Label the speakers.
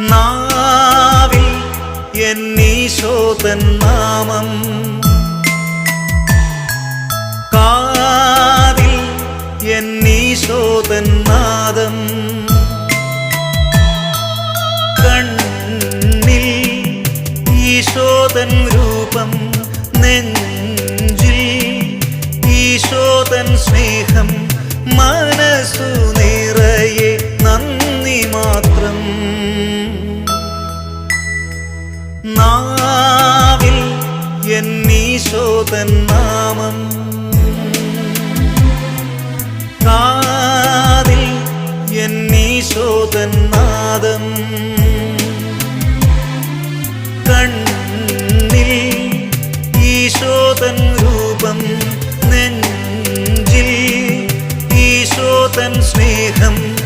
Speaker 1: നാവിൽ എന്നീശോതൻ നാമം. കാതിൽ എന്നീശോതൻ നാദം. കണ്ണിൽ ഈശോതൻ രൂപം നെഞ്ചിൽ ഈശോതൻ സ്നേഹം മനസ്സു നാവിൽ എന്നീശോതൻ നാമം. കാതിൽ എന്നീശോതൻ നാദം. കണ്ണിൽ ഈശോതൻ രൂപം നെഞ്ചിൽ ഈശോതൻ സ്നേഹം.